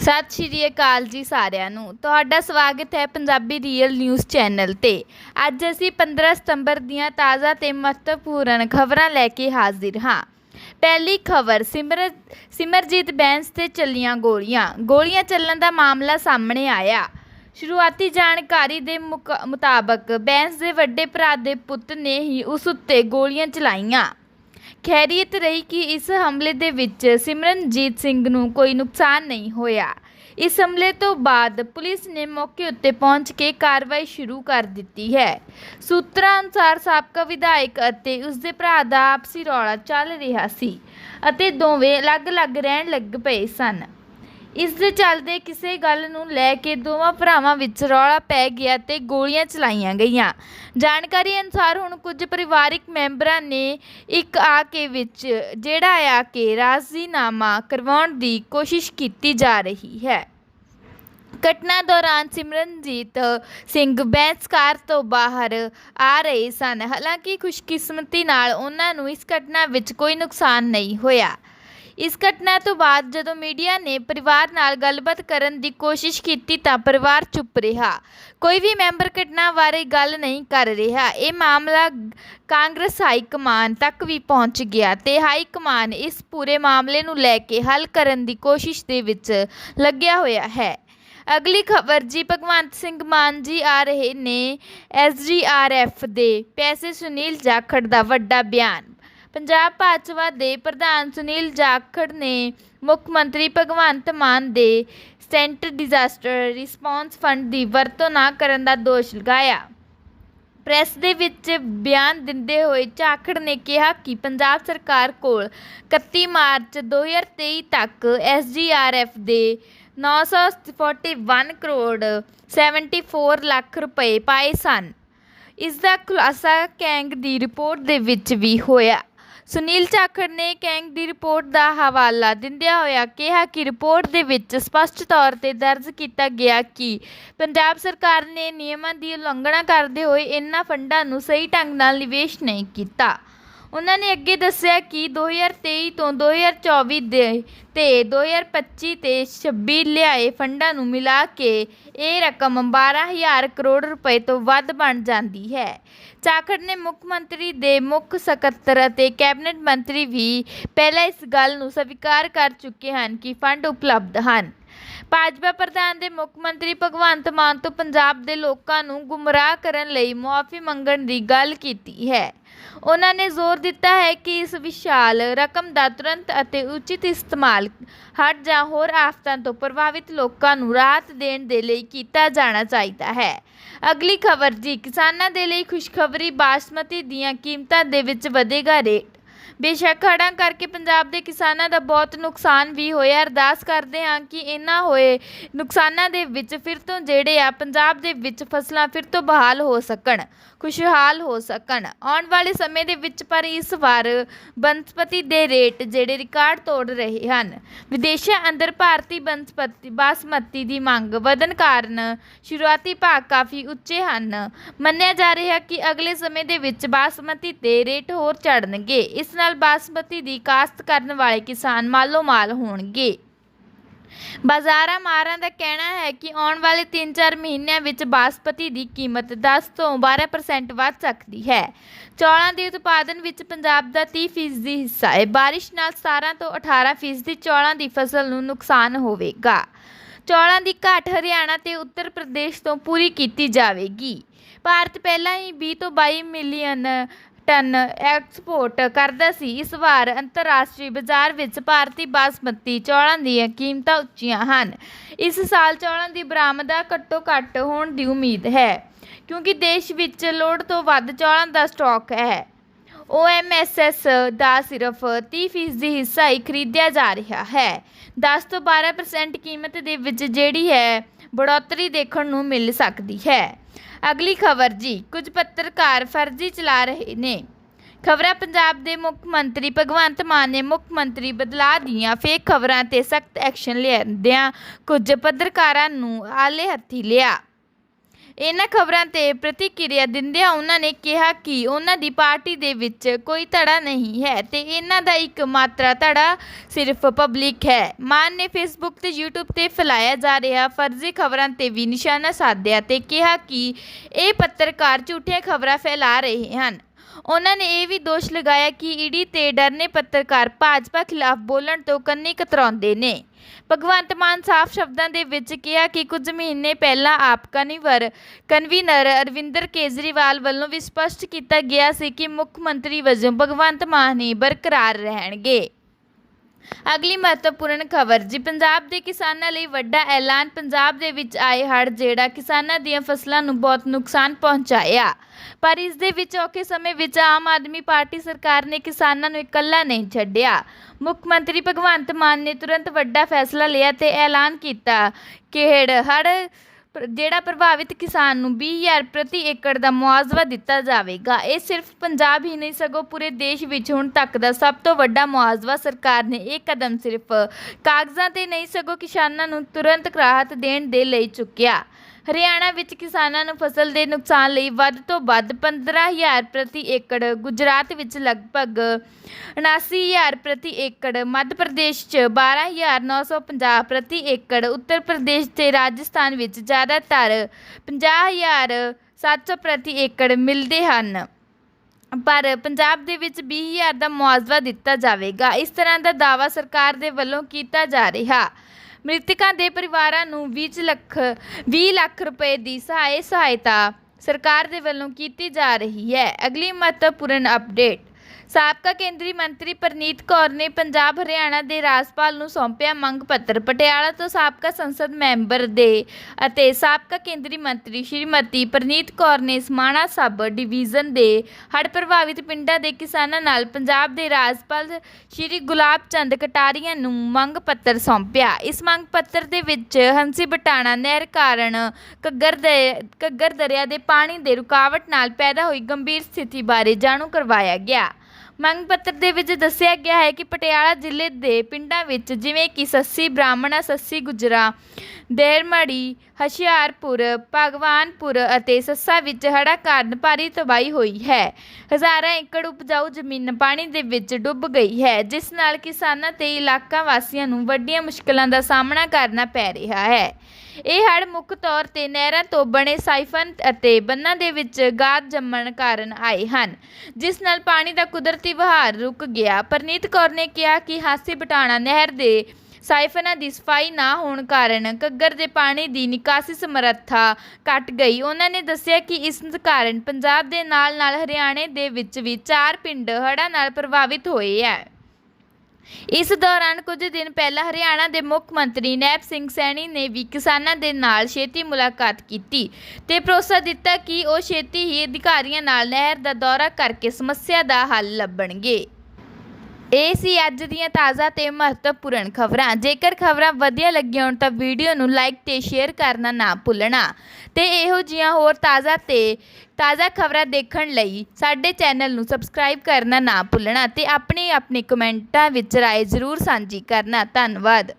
ਸਤਿ ਸ਼੍ਰੀ ਅਕਾਲ ਜੀ ਸਾਰਿਆਂ ਨੂੰ। ਤੁਹਾਡਾ ਸਵਾਗਤ ਹੈ ਪੰਜਾਬੀ ਰੀਅਲ ਨਿਊਜ਼ ਚੈਨਲ ਤੇ। ਅੱਜ ਅਸੀਂ 15 ਸਤੰਬਰ ਦੀਆਂ ਤਾਜ਼ਾ ਤੇ ਮਹੱਤਵਪੂਰਨ ਖਬਰਾਂ ਲੈ ਕੇ ਹਾਜ਼ਰ ਹਾਂ। ਪਹਿਲੀ ਖਬਰ ਸਿਮਰ ਸਿਮਰਜੀਤ ਬੈਂਸ ਤੇ ਚੱਲੀਆਂ ਗੋਲੀਆਂ। ਗੋਲੀਆਂ ਚੱਲਣ ਦਾ ਮਾਮਲਾ ਸਾਹਮਣੇ ਆਇਆ। ਸ਼ੁਰੂਆਤੀ ਜਾਣਕਾਰੀ ਦੇ ਮੁਕ- ਮੁਤਾਬਕ ਬੈਂਸ ਦੇ ਵੱਡੇ ਭਰਾ ਦੇ ਪੁੱਤ ਨੇ ਹੀ ਉਸ ਉੱਤੇ ਗੋਲੀਆਂ ਚਲਾਈਆਂ। ਖੈਰੀਅਤ ਰਹੀ ਕਿ ਇਸ ਹਮਲੇ ਦੇ ਵਿੱਚ ਸਿਮਰਨਜੀਤ ਸਿੰਘ ਨੂੰ ਕੋਈ ਨੁਕਸਾਨ ਨਹੀਂ ਹੋਇਆ। ਇਸ ਹਮਲੇ ਤੋਂ ਬਾਅਦ ਪੁਲਿਸ ਨੇ ਮੌਕੇ ਉੱਤੇ ਪਹੁੰਚ ਕੇ ਕਾਰਵਾਈ ਸ਼ੁਰੂ ਕਰ ਦਿੱਤੀ ਹੈ। ਸੂਤਰਾਂ ਅਨੁਸਾਰ ਸਾਬਕਾ ਵਿਧਾਇਕ ਅਤੇ ਉਸ ਦੇ ਭਰਾ ਦਾ ਆਪਸੀ ਰੌਲਾ ਚੱਲ ਰਿਹਾ ਸੀ ਅਤੇ ਦੋਵੇਂ ਅਲੱਗ-ਅਲੱਗ ਰਹਿਣ ਲੱਗ ਪਏ ਸਨ। ਇਸ ਦੇ ਚੱਲਦੇ ਕਿਸੇ ਗੱਲ ਨੂੰ ਲੈ ਕੇ ਦੋਵਾਂ ਭਰਾਵਾਂ ਵਿੱਚ ਰੌਲਾ ਪੈ ਗਿਆ ਤੇ ਗੋਲੀਆਂ ਚਲਾਈਆਂ ਗਈਆਂ। ਜਾਣਕਾਰੀ ਅਨੁਸਾਰ ਹੁਣ ਕੁਝ ਪਰਿਵਾਰਿਕ ਮੈਂਬਰਾਂ ਨੇ ਇੱਕ ਆ ਕੇ ਵਿੱਚ, ਜਿਹੜਾ ਆ ਕੇ ਰਾਜ਼ੀਨਾਮਾ ਕਰਵਾਉਣ ਦੀ ਕੋਸ਼ਿਸ਼ ਕੀਤੀ ਜਾ ਰਹੀ ਹੈ। ਘਟਨਾ ਦੌਰਾਨ ਸਿਮਰਨਜੀਤ ਸਿੰਘ ਬੈਂਸ ਕਾਰ ਤੋਂ ਬਾਹਰ ਆ ਰਹੇ ਸਨ। ਹਾਲਾਂਕਿ ਖੁਸ਼ਕਿਸਮਤੀ ਨਾਲ ਉਹਨਾਂ ਨੂੰ ਇਸ ਘਟਨਾ ਵਿੱਚ ਕੋਈ ਨੁਕਸਾਨ ਨਹੀਂ ਹੋਇਆ। ਇਸ ਘਟਨਾ ਤੋਂ ਬਾਅਦ ਜਦੋਂ ਮੀਡੀਆ ਨੇ ਪਰਿਵਾਰ ਨਾਲ ਗੱਲਬਾਤ ਕਰਨ ਦੀ ਕੋਸ਼ਿਸ਼ ਕੀਤੀ ਤਾਂ ਪਰਿਵਾਰ ਚੁੱਪ ਰਿਹਾ। ਕੋਈ ਵੀ ਮੈਂਬਰ ਘਟਨਾ ਬਾਰੇ ਗੱਲ ਨਹੀਂ ਕਰ ਰਿਹਾ। ਇਹ ਮਾਮਲਾ ਕਾਂਗਰਸ ਹਾਈ ਕਮਾਨ ਤੱਕ ਵੀ ਪਹੁੰਚ ਗਿਆ ਤੇ ਹਾਈ ਕਮਾਨ ਇਸ ਪੂਰੇ ਮਾਮਲੇ ਨੂੰ ਲੈ ਕੇ ਹੱਲ ਕਰਨ ਦੀ ਕੋਸ਼ਿਸ਼ ਦੇ ਵਿੱਚ ਲੱਗਿਆ ਹੋਇਆ ਹੈ। ਅਗਲੀ ਖਬਰ, ਜੀ ਭਗਵੰਤ ਸਿੰਘ ਮਾਨ ਜੀ ਆ ਰਹੇ ਨੇ ਐਸਜੀਆਰਐਫ ਦੇ। ਪੈਸੇ ਸੁਨੀਲ ਜਾਖੜ ਦਾ ਵੱਡਾ ਬਿਆਨ। ਪੰਜਾਬ ਭਾਜਪਾ ਦੇ ਪ੍ਰਧਾਨ ਸੁਨੀਲ ਜਾਖੜ ਨੇ ਮੁੱਖ ਮੰਤਰੀ ਭਗਵੰਤ ਮਾਨ ਦੇ ਸੈਂਟਰ ਡਿਜ਼ਾਸਟਰ ਰਿਸਪੌਂਸ ਫੰਡ ਦੀ ਵਰਤੋਂ ਨਾ ਕਰਨ ਦਾ ਦੋਸ਼ ਲਗਾਇਆ। ਪ੍ਰੈਸ ਦੇ ਵਿੱਚ ਬਿਆਨ ਦਿੰਦੇ ਹੋਏ ਝਾਖੜ ਨੇ ਕਿਹਾ ਕਿ ਪੰਜਾਬ ਸਰਕਾਰ ਕੋਲ 31 ਮਾਰਚ 2023 ਤੱਕ ਐਸਜੀਆਰਐਫ ਦੇ 941 ਕਰੋੜ 74 ਲੱਖ ਰੁਪਏ ਪਾਏ ਸਨ। ਇਸ ਦਾ ਖੁਲਾਸਾ ਕੈਂਗ ਦੀ ਰਿਪੋਰਟ ਦੇ ਵਿੱਚ ਵੀ ਹੋਇਆ। ਸੁਨੀਲ ਜਾਖੜ ਨੇ ਕੈਂਗ ਦੀ ਰਿਪੋਰਟ ਦਾ ਹਵਾਲਾ ਦਿੰਦਿਆਂ ਹੋਇਆ ਕਿਹਾ ਕਿ ਰਿਪੋਰਟ ਦੇ ਵਿੱਚ ਸਪਸ਼ਟ ਤੌਰ ਤੇ ਦਰਜ ਕੀਤਾ ਗਿਆ ਕਿ ਪੰਜਾਬ ਸਰਕਾਰ ਨੇ ਨਿਯਮਾਂ ਦੀ ਉਲੰਘਣਾ ਕਰਦੇ ਹੋਏ ਇਨ੍ਹਾਂ ਫੰਡਾਂ ਨੂੰ ਸਹੀ ਢੰਗ ਨਾਲ ਨਿਵੇਸ਼ ਨਹੀਂ ਕੀਤਾ। ਉਹਨਾਂ ਨੇ ਅੱਗੇ ਦੱਸਿਆ ਕਿ 2023 ਤੋਂ 2024 ਦੇ ਅਤੇ ਦੋ ਹਜ਼ਾਰ ਪੱਚੀ ਤੇ 26 ਲਿਆਏ ਫੰਡਾਂ ਨੂੰ ਮਿਲਾ ਕੇ ਇਹ ਰਕਮ 12000 ਕਰੋੜ ਰੁਪਏ ਤੋਂ ਵੱਧ ਬਣ ਜਾਂਦੀ ਹੈ। ਜਾਖੜ ਨੇ ਮੁੱਖ ਮੰਤਰੀ ਦੇ ਮੁੱਖ ਸਕੱਤਰ ਅਤੇ ਕੈਬਨਿਟ ਮੰਤਰੀ ਵੀ ਪਹਿਲਾਂ ਇਸ ਗੱਲ ਨੂੰ ਸਵੀਕਾਰ ਕਰ ਚੁੱਕੇ ਹਨ ਕਿ ਫੰਡ ਉਪਲਬਧ ਹਨ। ਭਾਜਪਾ ਪ੍ਰਧਾਨ ਦੇ ਮੁੱਖ ਮੰਤਰੀ ਭਗਵੰਤ ਮਾਨ ਤੋਂ ਪੰਜਾਬ ਦੇ ਲੋਕਾਂ ਨੂੰ ਗੁੰਮਰਾਹ ਕਰਨ ਲਈ ਮੁਆਫੀ ਮੰਗਣ ਦੀ ਗੱਲ ਕੀਤੀ ਹੈ। ਉਹਨਾਂ ਨੇ ਜ਼ੋਰ ਦਿੱਤਾ ਹੈ ਕਿ ਇਸ ਵਿਸ਼ਾਲ ਰਕਮ ਦਾ ਤੁਰੰਤ ਅਤੇ ਉਚਿਤ ਇਸਤੇਮਾਲ ਹੜ੍ਹ ਜਾਂ ਹੋਰ ਆਫਤਾਂ ਤੋਂ ਪ੍ਰਭਾਵਿਤ ਲੋਕਾਂ ਨੂੰ ਰਾਹਤ ਦੇਣ ਦੇ ਲਈ ਕੀਤਾ ਜਾਣਾ ਚਾਹੀਦਾ ਹੈ। ਅਗਲੀ ਖਬਰ ਜੀ, ਕਿਸਾਨਾਂ ਦੇ ਲਈ ਖੁਸ਼ਖਬਰੀ ਬਾਸਮਤੀ ਦੀਆਂ ਕੀਮਤਾਂ ਦੇ ਵਿੱਚ ਵਧੇਗਾ ਰੇਟ। ਬੇਸ਼ੱਕ ਹੜ੍ਹਾਂ ਕਰਕੇ ਪੰਜਾਬ ਦੇ ਕਿਸਾਨਾਂ ਦਾ ਬਹੁਤ ਨੁਕਸਾਨ ਵੀ ਹੋਇਆ। ਅਰਦਾਸ ਕਰਦੇ ਹਾਂ ਕਿ ਇਹਨਾਂ ਹੋਏ, ਨੁਕਸਾਨਾਂ ਦੇ ਵਿੱਚ ਫਿਰ ਤੋਂ ਜਿਹੜੇ ਆ ਪੰਜਾਬ ਦੇ ਵਿੱਚ ਫਸਲਾਂ ਫਿਰ ਤੋਂ ਬਹਾਲ ਹੋ ਸਕਣ, ਖੁਸ਼ਹਾਲ ਹੋ ਸਕਣ। ਆਉਣ ਵਾਲੇ ਸਮੇਂ ਦੇ ਵਿੱਚ ਪਰ ਇਸ ਵਾਰ ਬਨਸਪਤੀ ਦੇ ਰੇਟ ਜਿਹੜੇ ਰਿਕਾਰਡ ਤੋੜ ਰਹੇ ਹਨ। ਵਿਦੇਸ਼ਾਂ ਅੰਦਰ ਭਾਰਤੀ ਬਨਸਪਤੀ, ਬਾਸਮਤੀ ਦੀ ਮੰਗ ਵਧਣ ਕਾਰਨ ਸ਼ੁਰੂਆਤੀ ਭਾਅ ਕਾਫੀ ਉੱਚੇ ਹਨ। ਮੰਨਿਆ ਜਾ ਰਿਹਾ ਕਿ ਅਗਲੇ ਸਮੇਂ ਦੇ ਵਿੱਚ ਬਾਸਮਤੀ ਦੇ ਰੇਟ ਹੋਰ ਚੜਨਗੇ ਇਸ ਨਾਲ ਬਾਸਮਤੀ ਦੀ ਕਾਸ਼ਤ ਕਰਨ ਵਾਲੇ ਕਿਸਾਨ ਮਾਲੋ ਮਾਲ ਹੋਣਗੇ। ਬਾਜ਼ਾਰਾਂ ਮਾਰਾਂ ਦਾ ਕਹਿਣਾ ਹੈ ਕਿ ਆਉਣ ਵਾਲੇ 3-4 ਮਹੀਨਿਆਂ ਵਿੱਚ ਬਾਸਪਤੀ ਦੀ ਕੀਮਤ 10 ਤੋਂ 12% ਵੱਧ ਸਕਦੀ ਹੈ। ਚੌਲਾਂ ਦੇ ਉਤਪਾਦਨ ਵਿੱਚ ਪੰਜਾਬ ਦਾ 30% ਦੀ ਹਿੱਸਾ ਹੈ। ਬਾਰਿਸ਼ ਨਾਲ 17 ਤੋਂ 18% ਦੀ ਚੌਲਾਂ ਦੀ ਫਸਲ ਨੂੰ ਨੁਕਸਾਨ ਹੋਵੇਗਾ। ਚੌਲਾਂ ਦੀ ਘਾਟ ਹਰਿਆਣਾ ਤੇ ਉੱਤਰ ਪ੍ਰਦੇਸ਼ ਤੋਂ ਪੂਰੀ ਕੀਤੀ ਜਾਵੇਗੀ। ਭਾਰਤ ਪਹਿਲਾਂ ਹੀ 20 ਤੋਂ 22 ਮਿਲੀਅਨ ਟਨ ਐਕਸਪੋਰਟ ਕਰਦਾ ਸੀ। ਇਸ ਵਾਰ ਅੰਤਰਰਾਸ਼ਟਰੀ ਬਾਜ਼ਾਰ ਵਿੱਚ ਭਾਰਤੀ ਬਾਸਮਤੀ ਚੌਲਾਂ ਦੀਆਂ ਕੀਮਤਾਂ ਉੱਚੀਆਂ ਹਨ। ਇਸ ਸਾਲ ਚੌਲਾਂ ਦੀ ਬਰਾਮਦਾ ਘੱਟੋ ਘੱਟ ਹੋਣ ਦੀ ਉਮੀਦ ਹੈ, ਕਿਉਂਕਿ ਦੇਸ਼ ਵਿੱਚ ਲੋੜ ਤੋਂ ਵੱਧ ਚੌਲਾਂ ਦਾ ਸਟਾਕ ਹੈ। OMSS ਦਾ ਸਿਰਫ 30% ਹਿੱਸਾ ਹੀ ਖਰੀਦਿਆ ਜਾ ਰਿਹਾ ਹੈ। 10 ਤੋਂ 12% ਕੀਮਤ ਦੇ ਵਿੱਚ ਜਿਹੜੀ ਹੈ ਬੜੋਤਰੀ ਦੇਖਣ ਨੂੰ ਮਿਲ ਸਕਦੀ ਹੈ। ਅਗਲੀ ਖਬਰ ਜੀ, ਕੁਝ ਪੱਤਰਕਾਰ ਫਰਜ਼ੀ ਚਲਾ ਰਹੇ ਨੇ। ਖਬਰਾਂ ਪੰਜਾਬ ਦੇ ਮੁੱਖ ਮੰਤਰੀ ਭਗਵੰਤ ਮਾਨ ਨੇ ਮੁੱਖ ਮੰਤਰੀ ਬਦਲਾਅ ਦੀਆਂ ਫੇਕ ਖਬਰਾਂ ਤੇ ਸਖਤ ਐਕਸ਼ਨ ਲੈਂਦਿਆਂ ਕੁਝ ਪੱਤਰਕਾਰਾਂ ਨੂੰ ਆਲੇ ਹੱਥੀ ਲਿਆ। ਇਹਨਾਂ ਖਬਰਾਂ ਤੇ ਪ੍ਰਤੀਕਿਰਿਆ ਦਿੰਦਿਆਂ ਉਹਨਾਂ ਨੇ ਕਿਹਾ ਕਿ ਉਹਨਾਂ ਦੀ ਪਾਰਟੀ ਦੇ ਵਿੱਚ ਕੋਈ ਧੜਾ ਨਹੀਂ ਹੈ ਤੇ ਇਹਨਾਂ ਦਾ ਇੱਕ ਮਾਤਰਾ ਧੜਾ ਸਿਰਫ ਪਬਲਿਕ ਹੈ। ਮਾਨ ਨੇ ਫੇਸਬੁੱਕ ਤੇ YouTube ਤੇ ਫੈਲਾਇਆ ਜਾ ਰਿਹਾ ਫਰਜ਼ੀ ਖਬਰਾਂ ਤੇ ਵੀ ਨਿਸ਼ਾਨਾ ਸਾਧਿਆ ਤੇ ਕਿਹਾ ਕਿ ਇਹ ਪੱਤਰਕਾਰ ਝੂਠੀਆਂ ਖਬਰਾਂ ਫੈਲਾ ਰਹੇ ਹਨ। ਉਹਨਾਂ ਨੇ ਇਹ ਵੀ ਦੋਸ਼ ਲਗਾਇਆ ਕਿ ਈਡੀ ਤੇ ਡਰਨੇ ਪੱਤਰਕਾਰ ਭਾਜਪਾ ਖਿਲਾਫ ਬੋਲਣ ਤੋਂ ਕੰਨੀ ਕਤਰਾਉਂਦੇ ਨੇ। ਭਗਵੰਤ ਮਾਨ ਸਾਫ਼ ਸ਼ਬਦਾਂ ਦੇ ਵਿੱਚ ਕਿਹਾ ਕਿ ਕੁਝ ਮਹੀਨੇ ਪਹਿਲਾਂ ਆਪ ਕਨਵਰ ਕਨਵੀਨਰ ਅਰਵਿੰਦਰ ਕੇਜਰੀਵਾਲ ਵੱਲੋਂ ਵੀ ਸਪਸ਼ਟ ਕੀਤਾ ਗਿਆ ਸੀ ਕਿ ਮੁੱਖ ਮੰਤਰੀ ਵਜੋਂ ਭਗਵੰਤ ਮਾਨ ਹੀ ਬਰਕਰਾਰ ਰਹਿਣਗੇ। ਅਗਲੀ ਮਹੱਤਵਪੂਰਨ ਖਬਰ, ਜੀ ਪੰਜਾਬ ਦੇ ਕਿਸਾਨਾਂ ਲਈ ਵੱਡਾ ਐਲਾਨ ਪੰਜਾਬ ਦੇ ਵਿੱਚ ਆਏ ਹੜ੍ਹ ਜਿਹੜਾ ਕਿਸਾਨਾਂ ਦੀਆਂ ਫਸਲਾਂ ਨੂੰ ਬਹੁਤ ਨੁਕਸਾਨ ਪਹੁੰਚਾਇਆ। ਪਰ ਇਸ ਦੇ ਵਿੱਚ ਔਖੇ ਸਮੇਂ ਵਿੱਚ ਆਮ ਆਦਮੀ ਪਾਰਟੀ ਸਰਕਾਰ ਨੇ ਕਿਸਾਨਾਂ ਨੂੰ ਇਕੱਲਾ ਨਹੀਂ ਛੱਡਿਆ। ਮੁੱਖ ਮੰਤਰੀ ਭਗਵੰਤ ਮਾਨ ਨੇ ਤੁਰੰਤ ਵੱਡਾ ਫੈਸਲਾ ਲਿਆ ਤੇ ਐਲਾਨ ਕੀਤਾ ਕਿ ਹੜ੍ਹ ਜਿਹੜਾ ਪ੍ਰਭਾਵਿਤ ਕਿਸਾਨ ਨੂੰ 20000 ਪ੍ਰਤੀ ਏਕੜ ਦਾ ਮੁਆਵਜ਼ਾ ਦਿੱਤਾ ਜਾਵੇਗਾ, ਇਹ ਸਿਰਫ ਪੰਜਾਬ ਹੀ ਨਹੀਂ, ਸਗੋਂ ਪੂਰੇ ਦੇਸ਼ ਵਿੱਚ ਹੁਣ ਤੱਕ ਦਾ ਸਭ ਤੋਂ ਵੱਡਾ ਮੁਆਵਜ਼ਾ ਸਰਕਾਰ ਨੇ ਇਹ ਕਦਮ ਸਿਰਫ ਕਾਗਜ਼ਾਂ ਤੇ ਨਹੀਂ, ਸਗੋਂ ਕਿਸਾਨਾਂ ਨੂੰ ਤੁਰੰਤ ਰਾਹਤ ਦੇਣ ਦੇ ਲਈ ਚੁੱਕਿਆ। ਹਰਿਆਣਾ ਵਿੱਚ ਕਿਸਾਨਾਂ ਨੂੰ ਫਸਲ ਦੇ ਨੁਕਸਾਨ ਲਈ ਵੱਧ ਤੋਂ ਵੱਧ 15000 ਪ੍ਰਤੀ ਏਕੜ, ਗੁਜਰਾਤ ਵਿੱਚ ਲਗਭਗ 79000 ਪ੍ਰਤੀ ਏਕੜ, ਮੱਧ ਪ੍ਰਦੇਸ਼ 'ਚ 12950 ਪ੍ਰਤੀ ਏਕੜ, ਉੱਤਰ ਪ੍ਰਦੇਸ਼ ਤੇ ਰਾਜਸਥਾਨ ਵਿੱਚ ਜ਼ਿਆਦਾਤਰ 50700 ਪ੍ਰਤੀ ਏਕੜ ਮਿਲਦੇ ਹਨ। ਪਰ ਪੰਜਾਬ ਦੇ ਵਿੱਚ 20000 ਦਾ ਮੁਆਵਜ਼ਾ ਦਿੱਤਾ ਜਾਵੇਗਾ। ਇਸ ਤਰ੍ਹਾਂ ਦਾ ਦਾਅਵਾ ਸਰਕਾਰ ਦੇ ਵੱਲੋਂ ਕੀਤਾ ਜਾ ਰਿਹਾ। ਮ੍ਰਿਤਕਾਂ ਦੇ ਪਰਿਵਾਰਾਂ ਨੂੰ 20 ਲੱਖ 20 ਲੱਖ ਰੁਪਏ ਦੀ ਸਹਾਇ ਸਹਾਇਤਾ ਸਰਕਾਰ ਦੇ ਵੱਲੋਂ ਕੀਤੀ ਜਾ ਰਹੀ ਹੈ। ਅਗਲੀ ਮਹੱਤਵਪੂਰਨ ਅਪਡੇਟ ਸਾਬਕਾ ਕੇਂਦਰੀ ਮੰਤਰੀ ਪ੍ਰਨੀਤ ਕੌਰ ਨੇ ਪੰਜਾਬ ਹਰਿਆਣਾ ਦੇ ਰਾਜਪਾਲ ਨੂੰ ਸੌਂਪਿਆ ਮੰਗ ਪੱਤਰ ਪਟਿਆਲਾ ਤੋਂ ਸਾਬਕਾ ਸੰਸਦ ਮੈਂਬਰ ਦੇ ਅਤੇ ਸਾਬਕਾ ਕੇਂਦਰੀ ਮੰਤਰੀ ਸ਼੍ਰੀਮਤੀ ਪ੍ਰਨੀਤ ਕੌਰ ਨੇ ਸਮਾਣਾ ਸਬ ਡਿਵੀਜ਼ਨ ਦੇ ਹੜ੍ਹ ਪ੍ਰਭਾਵਿਤ ਪਿੰਡਾਂ ਦੇ ਕਿਸਾਨਾਂ ਨਾਲ ਪੰਜਾਬ ਦੇ ਰਾਜਪਾਲ ਸ਼੍ਰੀ ਗੁਲਾਬ ਚੰਦ ਕਟਾਰੀਆ ਨੂੰ ਮੰਗ ਪੱਤਰ ਸੌਂਪਿਆ। ਇਸ ਮੰਗ ਪੱਤਰ ਦੇ ਵਿੱਚ ਹੰਸੀ ਬਟਾਣਾ ਨਹਿਰ ਕਾਰਨ ਘੱਗਰ ਦੇ ਘੱਗਰ ਦਰਿਆ ਦੇ ਪਾਣੀ ਦੇ ਰੁਕਾਵਟ ਨਾਲ ਪੈਦਾ ਹੋਈ ਗੰਭੀਰ ਸਥਿਤੀ ਬਾਰੇ ਜਾਣੂ ਕਰਵਾਇਆ ਗਿਆ। ਮੰਗ ਪੱਤਰ ਦੇ ਵਿੱਚ ਦੱਸਿਆ ਗਿਆ ਹੈ ਕਿ ਪਟਿਆਲਾ ਜ਼ਿਲ੍ਹੇ ਦੇ ਪਿੰਡਾਂ ਵਿੱਚ ਜਿਵੇਂ ਕਿ ਸੱਸੀ ਬ੍ਰਾਹਮਣਾ, ਸੱਸੀ ਗੁਜਰਾ ਦੇਰਮੜੀ ਹੁਸ਼ਿਆਰਪੁਰ, ਭਗਵਾਨਪੁਰ ਅਤੇ ਸੱਸਾ ਵਿੱਚ ਹੜ੍ਹਾਂ ਕਾਰਨ ਭਾਰੀ ਤਬਾਹੀ ਹੋਈ ਹੈ। ਹਜ਼ਾਰਾਂ ਏਕੜ ਉਪਜਾਊ ਜ਼ਮੀਨ ਪਾਣੀ ਦੇ ਵਿੱਚ ਡੁੱਬ ਗਈ ਹੈ, ਜਿਸ ਨਾਲ ਕਿਸਾਨਾਂ ਤੇ ਇਲਾਕਾ ਵਾਸੀਆਂ ਨੂੰ ਵੱਡੀਆਂ ਮੁਸ਼ਕਲਾਂ ਦਾ ਸਾਹਮਣਾ ਕਰਨਾ ਪੈ ਰਿਹਾ ਹੈ। ਇਹ ਹੜ੍ਹ ਮੁੱਖ ਤੌਰ ਤੇ ਨਹਿਰਾਂ ਤੋਂ ਬਣੇ ਸਾਈਫਨ ਅਤੇ ਬੰਨਾਂ ਦੇ ਵਿੱਚ ਗਾਦ ਜੰਮਣ ਕਾਰਨ ਆਏ ਹਨ, ਜਿਸ ਨਾਲ ਪਾਣੀ ਦਾ ਕੁਦਰਤੀ ਵਹਾਅ ਰੁਕ ਗਿਆ। ਪਰਨੀਤ ਕੌਰ ਨੇ ਕਿਹਾ ਕਿ ਹਾਸੀ ਬਟਾਣਾ ਨਹਿਰ ਦੇ ਸਾਈਫਨਾਂ ਦੀ ਸਫ਼ਾਈ ਨਾ ਹੋਣ ਕਾਰਨ ਘੱਗਰ ਦੇ ਪਾਣੀ ਦੀ ਨਿਕਾਸੀ ਸਮਰੱਥਾ ਘਟ ਗਈ। ਉਹਨਾਂ ਨੇ ਦੱਸਿਆ ਕਿ ਇਸ ਕਾਰਨ ਪੰਜਾਬ ਦੇ ਨਾਲ-ਨਾਲ ਹਰਿਆਣੇ ਦੇ ਵਿੱਚ ਵੀ ਚਾਰ ਪਿੰਡ ਹੜ੍ਹਾਂ ਨਾਲ ਪ੍ਰਭਾਵਿਤ ਹੋਏ ਹੈ। ਇਸ ਦੌਰਾਨ ਕੁਝ ਦਿਨ ਪਹਿਲਾਂ ਹਰਿਆਣਾ ਦੇ ਮੁੱਖ ਮੰਤਰੀ ਨੈਬ ਸਿੰਘ ਸੈਣੀ ਨੇ ਵੀ ਕਿਸਾਨਾਂ ਦੇ ਨਾਲ ਛੇਤੀ ਮੁਲਾਕਾਤ ਕੀਤੀ ਤੇ ਭਰੋਸਾ ਦਿੱਤਾ ਕਿ ਉਹ ਛੇਤੀ ਹੀ ਅਧਿਕਾਰੀਆਂ ਨਾਲ ਨਹਿਰ ਦਾ ਦੌਰਾ ਕਰਕੇ ਸਮੱਸਿਆ ਦਾ ਹੱਲ ਲੱਭਣਗੇ। ਇਹ ਸੀ ਅੱਜ ਦੀਆਂ ਤਾਜ਼ਾ ਤੇ ਮਹੱਤਵਪੂਰਨ ਖਬਰਾਂ। ਜੇਕਰ ਖਬਰਾਂ ਵਧੀਆ ਲੱਗੀਆਂ ਹੋਣ ਤਾਂ ਵੀਡੀਓ ਨੂੰ ਲਾਈਕ ਤੇ ਸ਼ੇਅਰ ਕਰਨਾ ਨਾ ਭੁੱਲਣਾ। ਤੇ ਇਹੋ ਜੀਆਂ ਹੋਰ ਤਾਜ਼ਾ ਤੇ ਤਾਜ਼ਾ ਖਬਰਾਂ ਦੇਖਣ ਲਈ ਸਾਡੇ ਚੈਨਲ ਨੂੰ ਸਬਸਕ੍ਰਾਈਬ ਕਰਨਾ ਨਾ ਭੁੱਲਣਾ ਤੇ ਆਪਣੇ ਆਪਣੇ ਕਮੈਂਟਾਂ ਵਿੱਚ ਰਾਏ ਜ਼ਰੂਰ ਸਾਂਝੀ ਕਰਨਾ। ਧੰਨਵਾਦ।